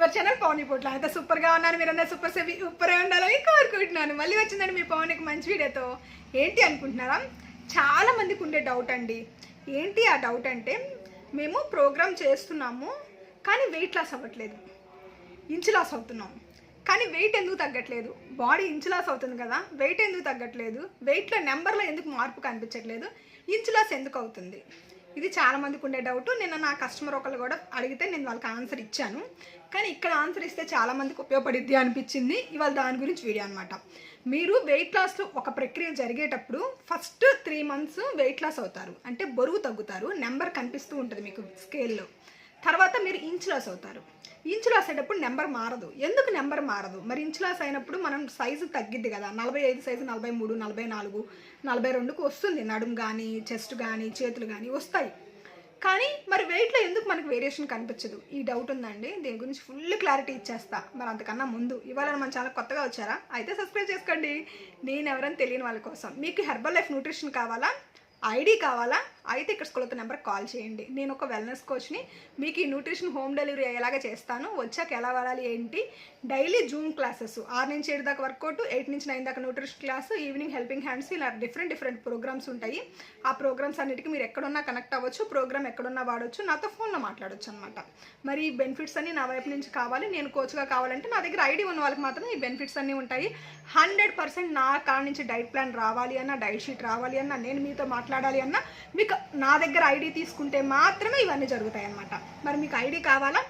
Your channel Pawan పొట్ల అయితే సూపర్గా ఉన్నాను మీరన్నా సూపర్ సెవి సూపర్ ఉండాలని కోరుకుంటున్నాను. మళ్ళీ వచ్చిందండి మీ పవన్కి మంచి వీడియోతో ఏంటి అనుకుంటున్నారా? చాలా మందికి ఉండే డౌట్ అండి. ఏంటి ఆ డౌట్ అంటే మేము ప్రోగ్రామ్ చేస్తున్నాము కానీ వెయిట్ లాస్ అవ్వట్లేదు. ఇంచు లాస్ అవుతున్నాం. కానీ వెయిట్ ఎందుకు తగ్గట్లేదు? బాడీ ఇంచు లాస్ అవుతుంది కదా. వెయిట్ ఎందుకు తగ్గట్లేదు? వెయిట్లో నెంబర్లో ఎందుకు మార్పు కనిపించట్లేదు? ఇంచు లాస్ ఎందుకు అవుతుంది? ఇది చాలా మందికి ఉండే డౌట్ నిన్న నా కస్టమర్ ఒకళ్ళు కూడా అడిగితే నేను వాళ్ళకి ఆన్సర్ ఇచ్చాను. కానీ ఇక్కడ ఆన్సర్ ఇస్తే చాలా మందికి ఉపయోగపడిద్ది అనిపించింది. ఇవాళ దాని గురించి వీడియో అనమాట మీరు వెయిట్ లాస్లో ఒక ప్రక్రియ జరిగేటప్పుడు first three months weight loss అవుతారు. అంటే బరువు తగ్గుతారు. నెంబర్ కనిపిస్తూ ఉంటుంది మీకు స్కేల్లో తర్వాత మీరు ఇంచ్ లాస్ అవుతారు. ఇంచ్ లాస్ అయ్యేటప్పుడు నెంబర్ మారదు. ఎందుకు నెంబర్ మారదు? మరి ఇంచ్ లాస్ అయినప్పుడు మనం సైజు తగ్గిద్ది కదా. నలభై ఐదు సైజు నలభై మూడు నలభై నాలుగు నలభై రెండుకు వస్తుంది. నడుము కానీ చెస్ట్ కానీ చేతులు కానీ వస్తాయి. కానీ మరి వెయిట్లో ఎందుకు మనకు వేరియేషన్ కనిపించదు? ఈ డౌట్ ఉందండి. దీని గురించి ఫుల్ క్లారిటీ ఇచ్చేస్తా. మరి అంతకన్నా ముందు. ఇవాళ మన చాలా కొత్తగా వచ్చారా? అయితే సబ్స్క్రైబ్ చేసుకోండి. నేను ఎవరని తెలియని వాళ్ళ కోసం. మీకు హెర్బల్ లైఫ్ న్యూట్రిషన్ కావాలా? ఐడి కావాలా? అయితే ఇక్కడ స్కూల్తో నెంబర్ కాల్ చేయండి. నేను ఒక వెల్నెస్ కోచ్ని మీకు ఈ న్యూట్రిషన్ హోమ్ డెలివరీ అయ్యేలాగా చేస్తాను. వచ్చాక ఎలా వాడాలి ఏంటి? డైలీ జూమ్ క్లాసెస్ ఆరు నుంచి ఏడు దాకా వర్కౌట్ ఎయిట్ నుంచి నైన్ దాకా nutrition class evening helping hands ఇలా డిఫరెంట్ డిఫరెంట్ ప్రోగ్రామ్స్ ఉంటాయి. ఆ ప్రోగ్రామ్స్ అన్నిటికీ మీరు ఎక్కడున్నా కనెక్ట్ అవ్వచ్చు ప్రోగ్రామ్ ఎక్కడున్నా వాడవచ్చు నాతో ఫోన్లో మాట్లాడొచ్చు అనమాట మరి ఈ బెనిఫిట్స్ అన్ని నా వైపు నుంచి కావాలి నేను కోచ్గా కావాలంటే నా దగ్గర ఐడి ఉన్న వాళ్ళకి మాత్రం ఈ బెనిఫిట్స్ అన్నీ ఉంటాయి. హండ్రెడ్ పర్సెంట్ నా కాడ నుంచి డైట్ ప్లాన్ రావాలి అన్న డైట్ షీట్ రావాలి అన్న నేను మీతో మాట్లాడాలి అన్న మీకు నా దగ్గర ఐడి తీసుకుంటే మాత్రమే ఇవన్నీ జరుగుతాయి అన్నమాట మరి మీకు ఐడి కావాలా?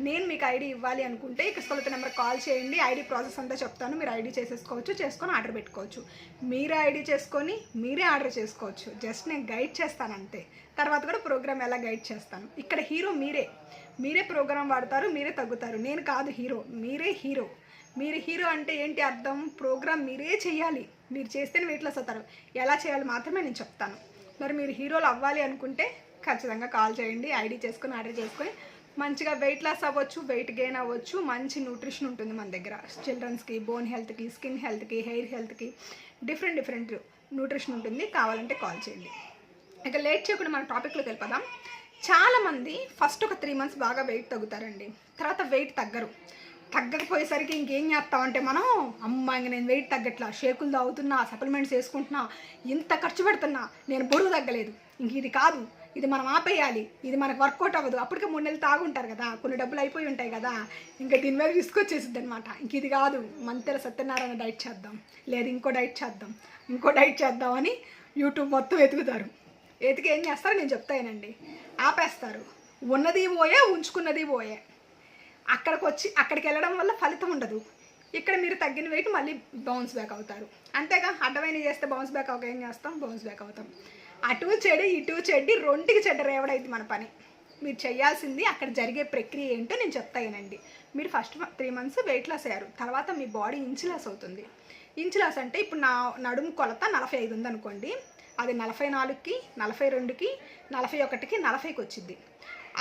నేను మీకు ఐడి ఇవ్వాలి అనుకుంటే ఇక స్కూల్ నెంబర్ కాల్ చేయండి. ఐడి ప్రాసెస్ అంతా చెప్తాను. మీరు ఐడి చేసేసుకోవచ్చు చేసుకొని ఆర్డర్ పెట్టుకోవచ్చు. మీరే ఐడి చేసుకొని మీరే ఆర్డర్ చేసుకోవచ్చు. జస్ట్ నేను గైడ్ చేస్తాను అంతే. తర్వాత కూడా ప్రోగ్రామ్ ఎలా గైడ్ చేస్తాను? ఇక్కడ హీరో మీరే. మీరే ప్రోగ్రామ్ వాడతారు మీరే తగ్గుతారు. నేను కాదు హీరో. మీరే హీరో. మీరు హీరో అంటే ఏంటి అర్థం? ప్రోగ్రామ్ మీరే చేయాలి. మీరు చేస్తేనే వెయిట్ లాస్ అవుతారు. ఎలా చేయాలి మాత్రమే నేను చెప్తాను. మరి మీరు హీరోలు అవ్వాలి అనుకుంటే ఖచ్చితంగా కాల్ చేయండి ఐడి చేసుకొని ఆర్డర్ చేసుకొని. మంచిగా వెయిట్ లాస్ అవ్వచ్చు వెయిట్ గెయిన్ అవ్వచ్చు మంచి న్యూట్రిషన్ ఉంటుంది మన దగ్గర. చిల్డ్రన్స్కి బోన్ హెల్త్కి స్కిన్ హెల్త్కి హెయిర్ హెల్త్కి డిఫరెంట్ డిఫరెంట్ న్యూట్రిషన్ ఉంటుంది. కావాలంటే కాల్ చేయండి. ఇక లేట్ చేయకుండా మన టాపిక్లోకి వెళ్ళిపోదాం. చాలామంది ఫస్ట్ ఒక త్రీ మంత్స్ బాగా వెయిట్ తగ్గుతారండి. తర్వాత వెయిట్ తగ్గరు. తగ్గకపోయేసరికి ఇంకేం చేస్తామంటే మనం అమ్మ ఇంక నేను వెయిట్ తగ్గట్లా షేకులు తాగుతున్నా సప్లిమెంట్స్ వేసుకుంటున్నా ఇంత ఖర్చు పెడుతున్నా నేను బరువు తగ్గలేదు. ఇంక ఇది కాదు ఇది మనం ఆపేయాలి ఇది మనకు వర్కౌట్ అవ్వదు. అప్పటికే మూడు నెలలు తాగుంటారు కదా కొన్ని డబ్బులు అయిపోయి ఉంటాయి కదా ఇంకా దీని మీద తీసుకొచ్చేసిద్ది అనమాట ఇంక ఇది కాదు మంతెల సత్యనారాయణ డైట్ చేద్దాం లేదు ఇంకో డైట్ చేద్దాం ఇంకో డైట్ చేద్దాం అని యూట్యూబ్ మొత్తం వెతుకుతారు. ఎతికి ఏం చేస్తారో? నేను చెప్తానండి ఆపేస్తారు. ఉన్నది పోయే ఉంచుకున్నది పోయే. అక్కడికి వచ్చి అక్కడికి వెళ్ళడం వల్ల ఫలితం ఉండదు. ఇక్కడ మీరు తగ్గిన వెయిట్ మళ్ళీ బౌన్స్ బ్యాక్ అవుతారు. అంతేగా అడ్డమైన చేస్తే బౌన్స్ బ్యాక్ అవ్వక ఏం చేస్తాం? బౌన్స్ బ్యాక్ అవుతాం. అటు చెడు ఇటు చెడ్డి రెండుకి చెడ్డ రేవడైంది మన పని. మీరు చేయాల్సింది అక్కడ జరిగే ప్రక్రియ ఏంటో నేను చెప్తాయనండి మీరు first three months weight loss అయ్యారు. తర్వాత మీ బాడీ ఇంచు లాస్ అవుతుంది. ఇంచులాస్ అంటే ఇప్పుడు నా నడుము కొలత నలభై ఐదు ఉందనుకోండి. అది నలభై నాలుగుకి నలభై రెండుకి నలభై ఒకటికి నలభైకి వచ్చింది.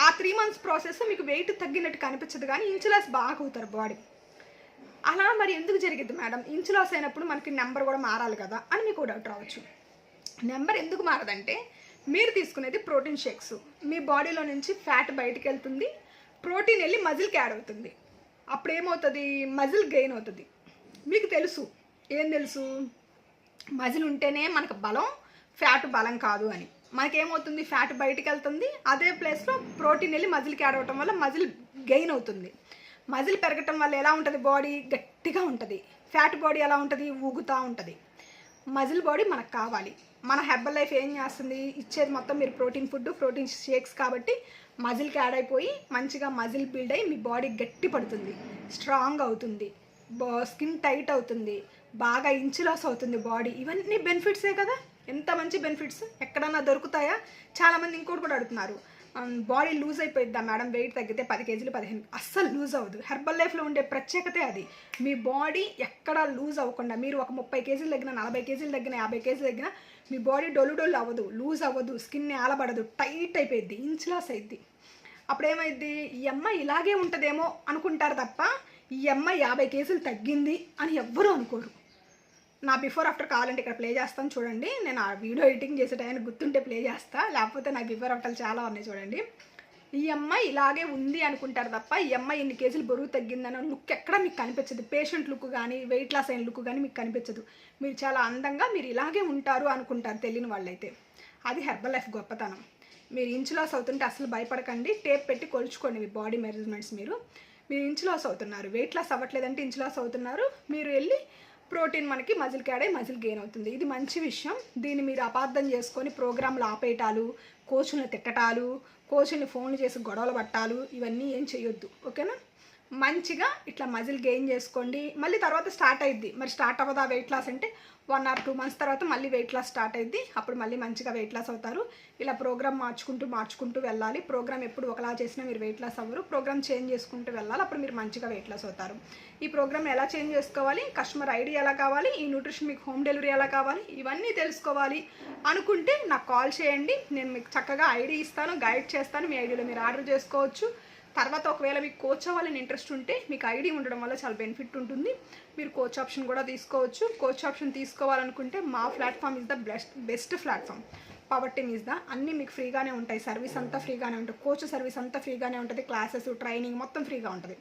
ఆ త్రీ మంత్స్ ప్రాసెస్ మీకు వెయిట్ తగ్గినట్టు కనిపించదు కానీ ఇన్సులాస్ లాస్ బాగా అవుతారు బాడీ అలా మరి ఎందుకు జరిగింది మేడం ఇన్సులాస్ లాస్ అయినప్పుడు మనకి నెంబర్ కూడా మారాలి కదా అని మీకు డౌట్ రావచ్చు. నెంబర్ ఎందుకు మారదంటే మీరు తీసుకునేది ప్రోటీన్ షేక్స్ మీ బాడీలో నుంచి ఫ్యాట్ బయటకు వెళ్తుంది ప్రోటీన్ వెళ్ళి మజిల్కి యాడ్ అవుతుంది. అప్పుడు ఏమవుతుంది? మజిల్ గెయిన్ అవుతుంది. మీకు తెలుసు. ఏం తెలుసు? మజిల్ ఉంటేనే మనకు బలం ఫ్యాట్ బలం కాదు అని. మనకేమవుతుంది? ఫ్యాట్ బయటికి వెళ్తుంది అదే ప్లేస్లో ప్రోటీన్ వెళ్ళి మజిల్కి యాడ్ అవ్వటం వల్ల మజిల్ గెయిన్ అవుతుంది. మజిల్ పెరగటం వల్ల ఎలా ఉంటుంది? బాడీ గట్టిగా ఉంటుంది. ఫ్యాట్ బాడీ ఎలా ఉంటుంది? ఊగుతూ ఉంటుంది. మజిల్ బాడీ మనకు కావాలి. మన హెర్బల్ లైఫ్ ఏం చేస్తుంది? ఇచ్చేది మొత్తం మీరు ప్రోటీన్ ఫుడ్ ప్రోటీన్ షేక్స్ కాబట్టి మజిల్కి యాడ్ అయిపోయి మంచిగా మజిల్ బిల్డ్ అయ్యి మీ బాడీ గట్టి పడుతుంది. స్ట్రాంగ్ అవుతుంది. స్కిన్ టైట్ అవుతుంది. బాగా ఇంచులాస్ అవుతుంది బాడీ. ఇవన్నీ బెనిఫిట్సే కదా? ఎంత మంచి బెనిఫిట్స్ ఎక్కడన్నా దొరుకుతాయా? చాలామంది ఇంకోటి కూడా అడుగుతున్నారు. బాడీ లూజ్ అయిపోయిద్దా మేడం వెయిట్ తగ్గితే పది కేజీలు పదిహేను అస్సలు లూజ్ అవ్వదు. హెర్బల్ లైఫ్లో ఉండే ప్రత్యేకతే అది. మీ బాడీ ఎక్కడ లూజ్ అవ్వకుండా మీరు ఒక ముప్పై కేజీలు తగ్గిన నలభై కేజీలు తగ్గిన యాభై కేజీలు తగ్గిన మీ బాడీ డొల్లు డొల్లు అవ్వదు లూజ్ అవ్వదు స్కిన్ ఏలబడదు టైట్ అయిపోయిద్ది ఇంచ్ లాస్ అయింది అప్పుడు ఈ అమ్మాయి ఇలాగే ఉంటుందేమో అనుకుంటారు తప్ప ఈ అమ్మాయి యాభై కేజీలు తగ్గింది అని ఎవ్వరూ అనుకోరు. నా బిఫోర్ ఆఫ్టర్ కావాలంటే ఇక్కడ ప్లే చేస్తాను చూడండి. నేను ఆ వీడియో ఎడిటింగ్ చేసే టైం గుర్తుంటే ప్లే చేస్తా. లేకపోతే నా బిఫోర్ ఆఫ్టర్ చాలా ఉన్నాయి చూడండి. ఈ అమ్మాయి ఇలాగే ఉంది అనుకుంటారు తప్ప ఈ అమ్మాయి ఇన్ని కేజీలు బరువు తగ్గిందన్న లుక్ ఎక్కడ మీకు కనిపించదు. పేషెంట్ లుక్ కానీ వెయిట్ లాస్ అయిన లుక్ కానీ మీకు కనిపించదు. మీరు చాలా అందంగా మీరు ఇలాగే ఉంటారు అనుకుంటారు తెలియని వాళ్ళైతే. అది హెర్బల్ లైఫ్ గొప్పతనం. మీరు ఇంచు లాస్ అవుతుంటే అసలు భయపడకండి. టేప్ పెట్టి కొలుచుకోండి మీ బాడీ మెజర్మెంట్స్ మీరు. మీరు ఇంచు లాస్ అవుతున్నారు. వెయిట్ లాస్ అవ్వట్లేదంటే ఇంచు లాస్ అవుతున్నారు. మీరు వెళ్ళి ప్రోటీన్ మనకి మజిల్ క్యాడై మజిల్ గెయిన్ అవుతుంది. ఇది మంచి విషయం. దీన్ని మీరు అపార్థం చేసుకొని ప్రోగ్రాంలు ఆపేయటాలు కోచుల్ని తిట్టటాలు కోచుల్ని ఫోన్లు చేసి గొడవలు పట్టాలు ఇవన్నీ ఏం చేయొద్దు ఓకేనా? మంచిగా ఇట్లా మజిల్ గెయిన్ చేసుకోండి. మళ్ళీ తర్వాత స్టార్ట్ అయ్యిద్ది మరి స్టార్ట్ అవ్వదా వెయిట్ లాస్ అంటే వన్ ఆర్ టూ మంత్స్ తర్వాత మళ్ళీ వెయిట్ లాస్ స్టార్ట్ అయ్యిద్ది అప్పుడు మళ్ళీ మంచిగా వెయిట్ లాస్ అవుతారు. ఇలా ప్రోగ్రామ్ మార్చుకుంటూ మార్చుకుంటూ వెళ్ళాలి. ప్రోగ్రామ్ ఎప్పుడు ఒకలా చేసినా మీరు వెయిట్ లాస్ అవ్వరు. ప్రోగ్రామ్ చేంజ్ చేసుకుంటూ వెళ్ళాలి. అప్పుడు మీరు మంచిగా వెయిట్ లాస్ అవుతారు. ఈ ప్రోగ్రామ్ ఎలా చేంజ్ చేసుకోవాలి? కస్టమర్ ఐడి ఎలా కావాలి? ఈ న్యూట్రిషన్ మీకు హోమ్ డెలివరీ ఎలా కావాలి? ఇవన్నీ తెలుసుకోవాలి. అనుకుంటే నాకు కాల్ చేయండి. నేను మీకు చక్కగా ఐడి ఇస్తాను గైడ్ చేస్తాను. మీ ఐడిలో మీరు ఆర్డర్ చేసుకోవచ్చు. తర్వాత ఒకవేళ మీకు కోచ్ అవ్వాలని ఇంట్రెస్ట్ ఉంటే మీకు ఐడి ఉండడం వల్ల చాలా బెనిఫిట్ ఉంటుంది. మీరు కోచ్ ఆప్షన్ కూడా తీసుకోవచ్చు. కోచ్ ఆప్షన్ తీసుకోవాలనుకుంటే మా platform is the best best platform power team is the అన్నీ మీకు ఫ్రీగానే ఉంటాయి. సర్వీస్ అంతా ఫ్రీగానే ఉంటుంది. కోచ్ సర్వీస్ అంతా ఫ్రీగానే ఉంటుంది. క్లాసెస్ ట్రైనింగ్ మొత్తం ఫ్రీగా ఉంటుంది.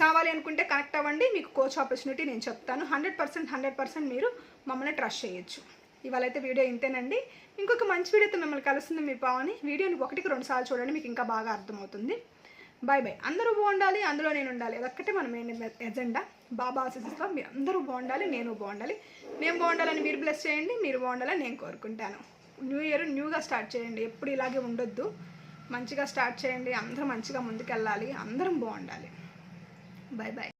కావాలి అనుకుంటే కనెక్ట్ అవ్వండి. మీకు కోచ్ ఆపర్చునిటీ నేను చెప్తాను. హండ్రెడ్ పర్సెంట్ హండ్రెడ్ పర్సెంట్ మీరు మమ్మల్ని ట్రస్ట్ చేయొచ్చు. ఇవాళ అయితే వీడియో ఇంతేనండి. ఇంకొక మంచి వీడియోతో మిమ్మల్ని కలుస్తుంది మీ పావని. వీడియోని ఒకటికి రెండు సార్లు చూడండి. మీకు ఇంకా బాగా అర్థమవుతుంది. బాయ్ బాయ్ అందరూ బాగుండాలి అందులో నేను ఉండాలి. అదొక్కటే మనం ఎజెండా బాబా ఆశీస్సులో మీరు అందరూ బాగుండాలి నేను బాగుండాలి. నేను బాగుండాలని మీరు బ్లెస్ చేయండి మీరు బాగుండాలని నేను కోరుకుంటాను. న్యూ ఇయర్ న్యూగా స్టార్ట్ చేయండి. ఎప్పుడు ఇలాగే ఉండొద్దు. మంచిగా స్టార్ట్ చేయండి. అందరూ మంచిగా ముందుకెళ్ళాలి. అందరం బాగుండాలి. Bye bye